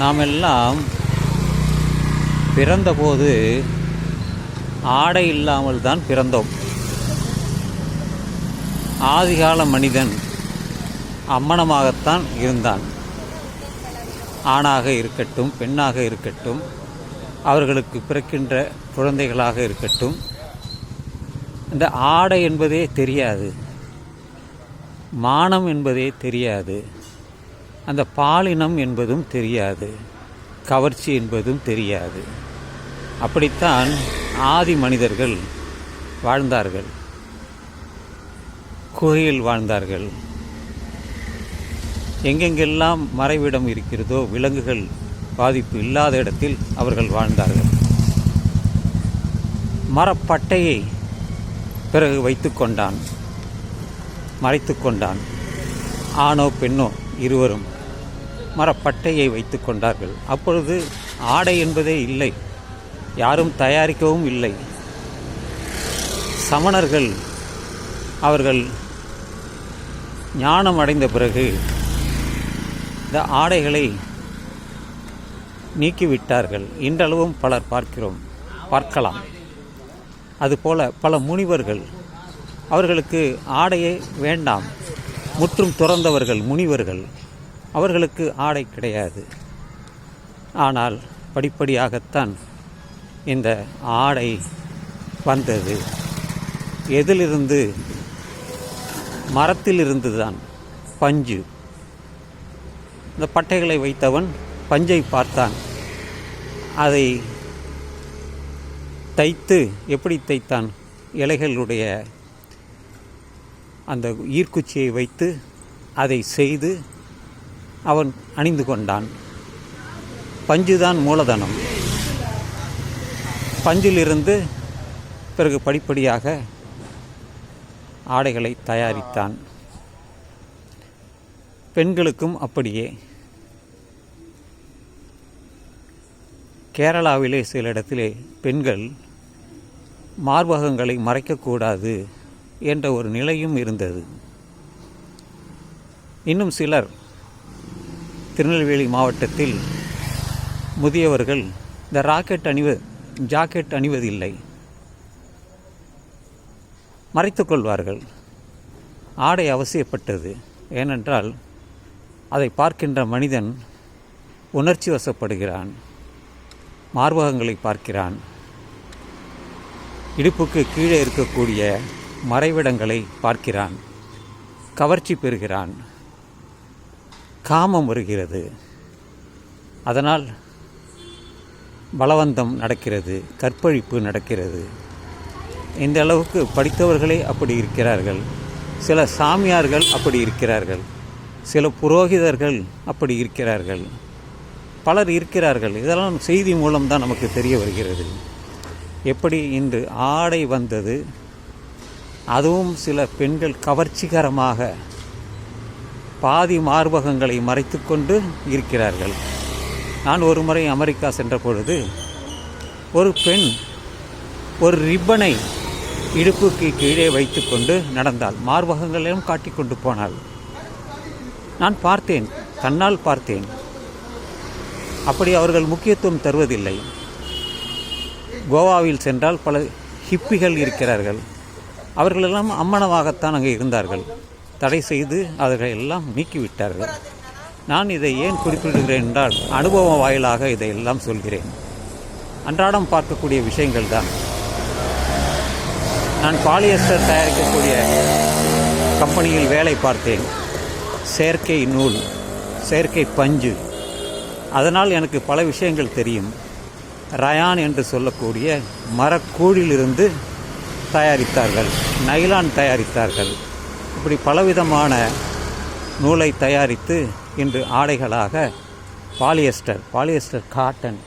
நாம் எல்லாம் பிறந்தபோது ஆடை இல்லாமல் தான் பிறந்தோம். ஆதிகால மனிதன் அம்மனமாகத்தான் இருந்தான். ஆணாக இருக்கட்டும் பெண்ணாக இருக்கட்டும் அவர்களுக்கு பிறக்கின்ற குழந்தைகளாக இருக்கட்டும் இந்த ஆடை என்பதே தெரியாது. மானம் என்பதே தெரியாது. அந்த பாலினம் என்பதும் தெரியாது கவர்ச்சி என்பதும் தெரியாது. அப்படித்தான் ஆதி மனிதர்கள் வாழ்ந்தார்கள். குகையில் வாழ்ந்தார்கள். எங்கெங்கெல்லாம் மறைவிடம் இருக்கிறதோ விலங்குகள் பாதிப்பு இல்லாத இடத்தில் அவர்கள் வாழ்ந்தார்கள். மரப்பட்டையை பிறகு வைத்து கொண்டான் மறைத்து கொண்டான். ஆணோ பெண்ணோ இருவரும் மரப்பட்டையை வைத்து கொண்டார்கள். அப்பொழுது ஆடை என்பதே இல்லை. யாரும் தயாரிக்கவும் இல்லை. சமணர்கள் அவர்கள் ஞானம் அடைந்த பிறகு இந்த ஆடைகளை நீக்கிவிட்டார்கள். இன்றளவும் பலர் பார்க்கிறோம் பார்க்கலாம். அதுபோல பல முனிவர்கள் அவர்களுக்கு ஆடையே வேண்டாம். முற்றும் துறந்தவர்கள் முனிவர்கள். அவர்களுக்கு ஆடை கிடையாது. ஆனால் படிப்படியாகத்தான் இந்த ஆடை வந்தது. எதிலிருந்து? மரத்திலிருந்து தான் பஞ்சு. இந்த பட்டைகளை வைத்தவன் பஞ்சை பார்த்தான். அதை தைத்து எப்படி தைத்தான்? இலைகளுடைய அந்த ஈர்க்குச்சியை வைத்து அதை செய்து அவன் அணிந்து கொண்டான். பஞ்சுதான் மூலதனம். பஞ்சிலிருந்து பிறகு படிப்படியாக ஆடைகளை தயாரித்தான். பெண்களுக்கும் அப்படியே. கேரளாவிலே சில இடத்திலே பெண்கள் மார்பகங்களை மறைக்கக்கூடாது என்ற ஒரு நிலையும் இருந்தது. இன்னும் சிலர் திருநெல்வேலி மாவட்டத்தில் முதியவர்கள் இந்த ராக்கெட் அணிவ ஜாக்கெட் அணிவதில்லை மறைத்து கொள்வார்கள். ஆடை அவசியப்பட்டது. ஏனென்றால் அதை பார்க்கின்ற மனிதன் உணர்ச்சி வசப்படுகிறான் மார்பகங்களை பார்க்கிறான். இடுப்புக்கு கீழே இருக்கக்கூடிய மறைவிடங்களை பார்க்கிறான் கவர்ச்சி பெறுகிறான். காமம் வருகிறது. அதனால் பலவந்தம் நடக்கிறது கற்பழிப்பு நடக்கிறது. இந்த அளவுக்கு படித்தவர்களே அப்படி இருக்கிறார்கள். சில சாமியார்கள் அப்படி இருக்கிறார்கள். சில புரோகிதர்கள் அப்படி இருக்கிறார்கள். பலர் இருக்கிறார்கள். இதெல்லாம் செய்தி மூலம்தான் நமக்கு தெரிய வருகிறது. எப்படி இன்று ஆடை வந்தது அதுவும் சில பெண்கள் கவர்ச்சிகரமாக பாதி மார்பகங்களை மறைத்துக்கொண்டு இருக்கிறார்கள். நான் ஒரு முறை அமெரிக்கா சென்ற பொழுது ஒரு பெண் ஒரு ரிப்பனை இடுப்புக்கு கீழே வைத்துக்கொண்டு நடந்தாள். மார்பகங்களையும் காட்டிக்கொண்டு போனாள். நான் பார்த்தேன் கண்ணால் பார்த்தேன். அப்படி அவர்கள் முக்கியத்துவம் தருவதில்லை. கோவாவில் சென்றால் பல ஹிப்பிகள் இருக்கிறார்கள். அவர்களெல்லாம் அம்மனமாகத்தான் அங்கே இருந்தார்கள். தடை செய்து அவர்களை எல்லாம் நீக்கிவிட்டார்கள். நான் இதை ஏன் குறிப்பிடுகிறேன் என்றால் அனுபவ வாயிலாக இதையெல்லாம் சொல்கிறேன். அன்றாடம் பார்க்கக்கூடிய விஷயங்கள் தான். நான் பாலியஸ்டர் தயாரிக்கக்கூடிய கம்பெனியில் வேலை பார்த்தேன். செயற்கை நூல் செயற்கை பஞ்சு. அதனால் எனக்கு பல விஷயங்கள் தெரியும். ரயான் என்று சொல்லக்கூடிய மரக்கூழிலிருந்து தயாரித்தார்கள். நைலான் தயாரித்தார்கள். இப்படி பலவிதமான நூலை தயாரித்து இன்று ஆடைகளாக பாலியஸ்டர் பாலியஸ்டர் காட்டன்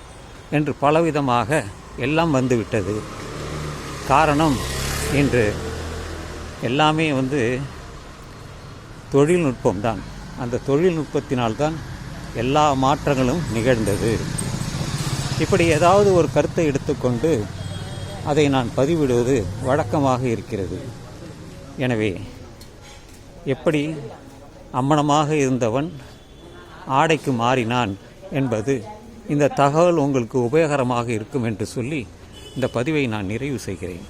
என்று பலவிதமாக எல்லாம் வந்துவிட்டது. காரணம் இன்று எல்லாமே வந்து தொழில்நுட்பம் தான். அந்த தொழில்நுட்பத்தினால்தான் எல்லா மாற்றங்களும் நிகழ்ந்தது. இப்படி ஏதாவது ஒரு கருத்தை எடுத்துக்கொண்டு அதை நான் பதிவிடுவது வழக்கமாக இருக்கிறது. எனவே எப்படி அம்மனமாக இருந்தவன் ஆடைக்கு மாறினான் என்பது இந்த தகவல் உங்களுக்கு உபயோகரமாக இருக்கும் என்று சொல்லி இந்த பதிவை நான் நிறைவு செய்கிறேன்.